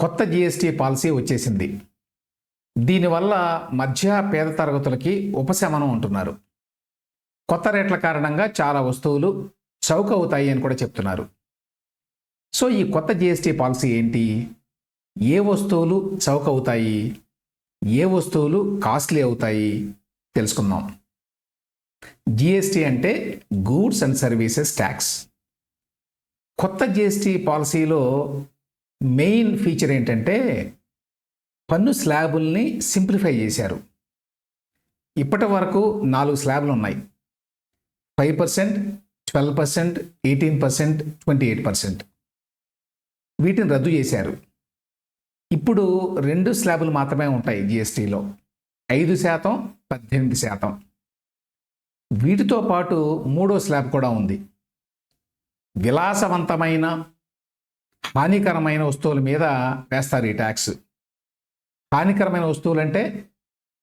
కొత్త GST policy వచ్చేసింది. దీనివల్ల మధ్య పేద తరగతులకి ఉపశమనం ఉంటున్నారు. కొత్త రేట్ల కారణంగా చాలా వస్తువులు చౌక అవుతాయి అని కూడా చెప్తున్నారు. సో ఈ కొత్త జిఎస్టీ పాలసీ ఏంటి? ఏ వస్తువులు చౌక అవుతాయి? ఏ వస్తువులు కాస్ట్లీ అవుతాయి? తెలుసుకుందాం. జిఎస్టీ అంటే గూడ్స్ అండ్ సర్వీసెస్ ట్యాక్స్. కొత్త జిఎస్టీ పాలసీలో మెయిన్ ఫీచర్ ఏంటంటే పన్ను స్లాబుల్ని సింప్లిఫై చేశారు. ఇప్పటి వరకు నాలుగు స్లాబ్లు ఉన్నాయి. Five percent twelve percent eighteen percent twenty eight percent. వీటిని రద్దు చేశారు. ఇప్పుడు రెండు స్లాబులు మాత్రమే ఉంటాయి జిఎస్టీలో. ఐదు శాతం పద్దెనిమిది శాతం. వీటితో పాటు మూడో స్లాబ్ కూడా ఉంది. విలాసవంతమైన హానికరమైన వస్తువుల మీద వేస్తారు ఈ ట్యాక్స్. హానికరమైన వస్తువులు అంటే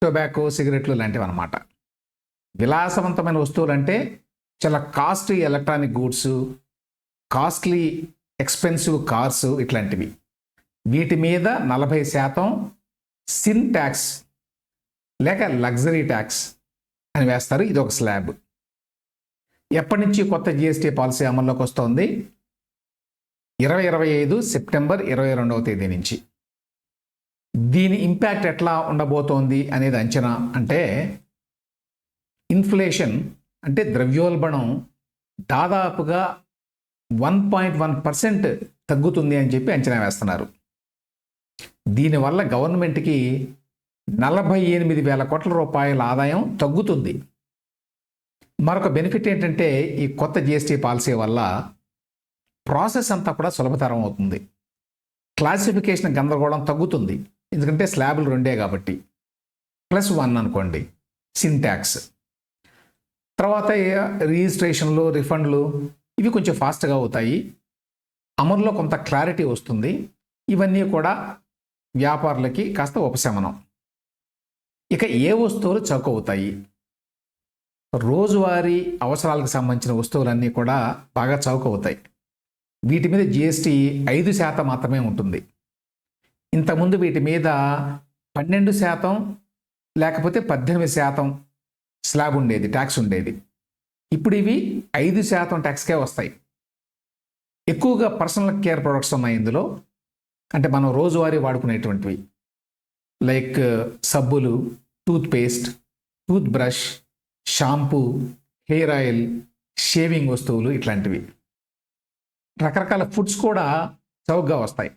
టొబాకో సిగరెట్లు లాంటివి అనమాట విలాసవంతమైన వస్తువులు అంటే చాలా costly electronic goods costly expensive cars ఇట్లాంటివి. వీటి మీద నలభై శాతం సిన్ ట్యాక్స్ లేక లగ్జరీ ట్యాక్స్ అని వేస్తారు. ఇది ఒక స్లాబ్. ఎప్పటి నుంచి కొత్త జిఎస్టీ పాలసీ అమల్లోకి వస్తోంది? ఇరవై ఇరవై ఐదు సెప్టెంబర్ ఇరవై రెండవ తేదీ నుంచి. దీని ఇంపాక్ట్ ఎట్లా ఉండబోతోంది అనేది అంచనా అంటే ఇన్ఫ్లేషన్ అంటే ద్రవ్యోల్బణం దాదాపుగా వన్ పాయింట్ వన్ పర్సెంట్ తగ్గుతుంది అని చెప్పి అంచనా వేస్తున్నారు. దీనివల్ల గవర్నమెంట్కి నలభై ఎనిమిది వేల కోట్ల రూపాయల ఆదాయం తగ్గుతుంది. మరొక బెనిఫిట్ ఏంటంటే ఈ కొత్త జిఎస్టీ పాలసీ వల్ల ప్రాసెస్ అంతా కూడా సులభతరం అవుతుంది. క్లాసిఫికేషన్ గందరగోళం తగ్గుతుంది. ఎందుకంటే స్లాబులు రెండే కాబట్టి. ప్లస్ వన్ అనుకోండి సింటాక్స్. తర్వాత రిజిస్ట్రేషన్లు రిఫండ్లు ఇవి కొంచెం ఫాస్ట్గా అవుతాయి. అమలులో కొంత క్లారిటీ వస్తుంది. ఇవన్నీ కూడా వ్యాపారులకి కాస్త ఉపశమనం. ఇక ఏ వస్తువులు చౌక అవుతాయి? రోజువారీ అవసరాలకు సంబంధించిన వస్తువులన్నీ కూడా బాగా చౌక అవుతాయి. వీటి మీద జిఎస్టీ ఐదు శాతం మాత్రమే ఉంటుంది. ఇంతకుముందు వీటి మీద పన్నెండు శాతం లేకపోతే పద్దెనిమిది శాతం స్లాబ్ ఉండేది ట్యాక్స్ ఉండేది. ఇప్పుడు ఇవి ఐదు శాతం ట్యాక్స్కే వస్తాయి. ఎక్కువగా పర్సనల్ కేర్ ప్రొడక్ట్స్ ఉన్నాయి ఇందులో. అంటే మనం రోజువారీ వాడుకునేటువంటివి. లైక్ సబ్బులు toothpaste toothbrush shampoo hair oil shaving వస్తువులు ఇట్లాంటివి. రకరకాల ఫుడ్స్ కూడా చౌకగా వస్తాయి.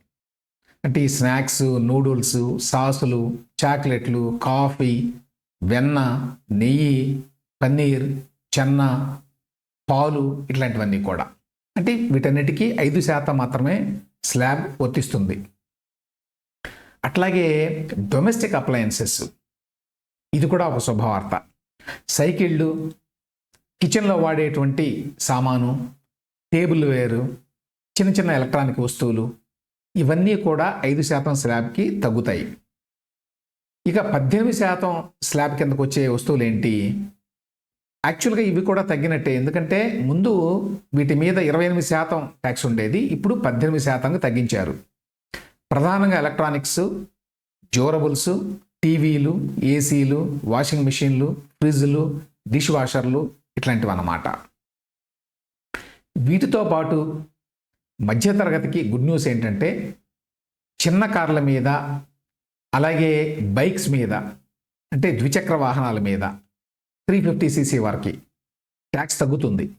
అంటే ఈ స్నాక్స్ నూడిల్స్ సాసులు చాక్లెట్లు కాఫీ వెన్న నెయ్యి పన్నీర్ చెన్న పాలు ఇట్లాంటివన్నీ కూడా. అంటే వీటన్నిటికీ ఐదు శాతం మాత్రమే స్లాబ్ వర్తిస్తుంది. అట్లాగే డొమెస్టిక్ అప్లయన్సెస్ ఇది కూడా ఒక శుభవార్త. సైకిళ్ళు కిచెన్లో వాడేటువంటి సామాను టేబుల్ వేరు చిన్న చిన్న ఎలక్ట్రానిక్ వస్తువులు ఇవన్నీ కూడా ఐదు శాతం స్లాబ్కి తగ్గుతాయి. ఇక పద్దెనిమిది శాతం స్లాబ్ కిందకు వచ్చే వస్తువులు ఏంటి? యాక్చువల్గా ఇవి కూడా తగ్గినట్టే. ఎందుకంటే ముందు వీటి మీద ఇరవై ఎనిమిది శాతం ట్యాక్స్ ఉండేది. ఇప్పుడు పద్దెనిమిది శాతంగా తగ్గించారు. ప్రధానంగా ఎలక్ట్రానిక్స్ డ్యూరబుల్స్ టీవీలు ఏసీలు వాషింగ్ మిషన్లు ఫ్రిడ్జ్లు డిష్ వాషర్లు ఇట్లాంటివి అన్నమాట వీటితో పాటు మధ్యతరగతికి గుడ్ న్యూస్ ఏంటంటే చిన్న కార్ల మీద అలాగే బైక్స్ మీద అంటే ద్విచక్ర వాహనాల మీద త్రీ ఫిఫ్టీ సీసీ వరకు ట్యాక్స్ తగ్గుతుంది.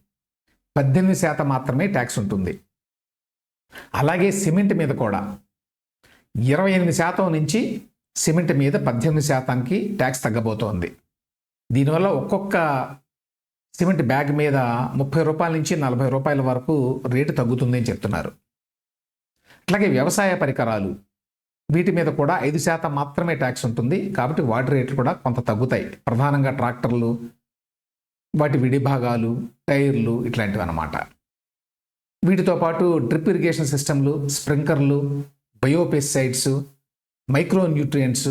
పద్దెనిమిది శాతం మాత్రమే ట్యాక్స్ ఉంటుంది. అలాగే సిమెంట్ మీద కూడా ఇరవై ఎనిమిది శాతం నుంచి సిమెంట్ మీద పద్దెనిమిది శాతానికి ట్యాక్స్ తగ్గబోతోంది. దీనివల్ల ఒక్కొక్క సిమెంట్ బ్యాగ్ మీద ముప్పై రూపాయల నుంచి నలభై రూపాయల వరకు రేటు తగ్గుతుందని చెప్తున్నారు. అట్లాగే వ్యవసాయ పరికరాలు వీటి మీద కూడా ఐదు శాతం మాత్రమే ట్యాక్స్ ఉంటుంది. కాబట్టి వాటి రేట్లు కూడా కొంత తగ్గుతాయి. ప్రధానంగా ట్రాక్టర్లు వాటి విడిభాగాలు టైర్లు ఇట్లాంటివి అన్నమాట. వీటితో పాటు డ్రిప్ ఇరిగేషన్ సిస్టమ్లు స్ప్రింకర్లు బయోపెస్టిసైడ్స్ మైక్రో న్యూట్రియంట్స్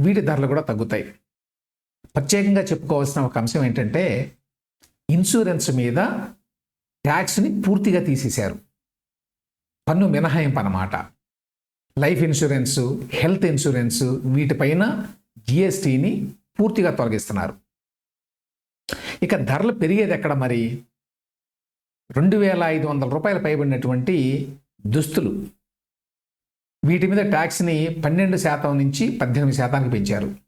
వీటి ధరలు కూడా తగ్గుతాయి. ప్రత్యేకంగా చెప్పుకోవాల్సిన ఒక అంశం ఏంటంటే ఇన్సూరెన్స్ మీద ట్యాక్స్ని పూర్తిగా తీసేశారు. పన్ను మినహాయింపు అన్నమాట లైఫ్ ఇన్సూరెన్సు హెల్త్ ఇన్సూరెన్సు వీటిపైన జిఎస్టీని పూర్తిగా తొలగిస్తున్నారు. ఇక ధరలు పెరిగేది ఎక్కడ మరి? రెండు వేల ఐదు వందల రూపాయలు పైబడినటువంటి దుస్తులు. వీటి మీద ట్యాక్స్ని పన్నెండు శాతం నుంచి పద్దెనిమిది శాతానికి పెంచారు.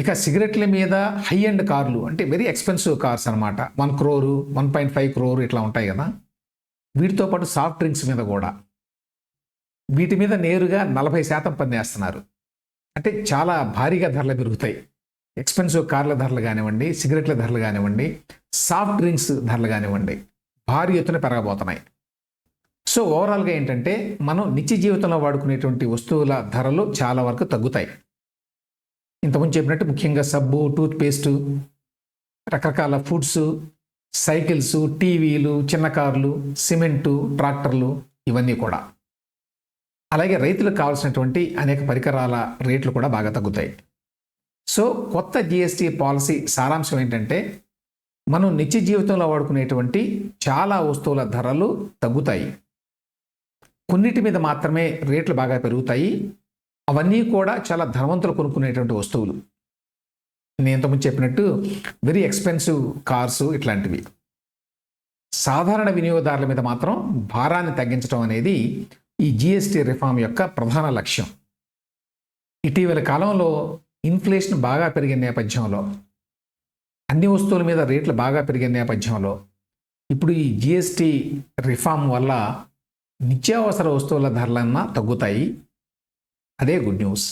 ఇక సిగరెట్ల మీద హై అండ్ కార్లు అంటే వెరీ ఎక్స్పెన్సివ్ కార్స్ అనమాట one crore one point five crore ఇట్లా ఉంటాయి కదా. వీటితో పాటు సాఫ్ట్ డ్రింక్స్ మీద కూడా. వీటి మీద నేరుగా నలభై శాతం పన్నేస్తున్నారు అంటే చాలా భారీగా ధరలు పెరుగుతాయి. ఎక్స్పెన్సివ్ కార్ల ధరలు కానివ్వండి సిగరెట్ల ధరలు కానివ్వండి సాఫ్ట్ డ్రింక్స్ ధరలు కానివ్వండి భారీ ఎత్తున పెరగబోతున్నాయి. సో ఓవరాల్గా ఏంటంటే మనం నిత్య జీవితంలో వాడుకునేటువంటి వస్తువుల ధరలు చాలా వరకు తగ్గుతాయి. ఇంతకుముందు చెప్పినట్టు ముఖ్యంగా సబ్బు టూత్పేస్ట్ రకరకాల ఫుడ్స్ సైకిల్స్ టీవీలు చిన్న కార్లు సిమెంటు ట్రాక్టర్లు ఇవన్నీ కూడా. అలాగే రైతులకు కావాల్సినటువంటి అనేక పరికరాల రేట్లు కూడా బాగా తగ్గుతాయి. సో కొత్త జిఎస్టీ పాలసీ సారాంశం ఏంటంటే మనం నిత్య జీవితంలో వాడుకునేటువంటి చాలా వస్తువుల ధరలు తగ్గుతాయి. కొన్నిటి మీద మాత్రమే రేట్లు బాగా పెరుగుతాయి. అవన్నీ కూడా చాలా ధనవంతులు కొనుక్కునేటువంటి వస్తువులు. నేను ఇంతకుముందు చెప్పినట్టు వెరీ ఎక్స్పెన్సివ్ కార్స్ ఇట్లాంటివి. సాధారణ వినియోగదారుల మీద మాత్రం భారాన్ని తగ్గించడం అనేది ఈ జిఎస్టీ రిఫార్మ్ యొక్క ప్రధాన లక్ష్యం. ఇటీవల కాలంలో ఇన్ఫ్లేషన్ బాగా పెరిగిన నేపథ్యంలో అన్ని వస్తువుల మీద రేట్లు బాగా పెరిగిన నేపథ్యంలో ఇప్పుడు ఈ జిఎస్టీ రిఫార్మ్ వల్ల నిత్యావసర వస్తువుల ధరలన్నా తగ్గుతాయి. అదే గుడ్ న్యూస్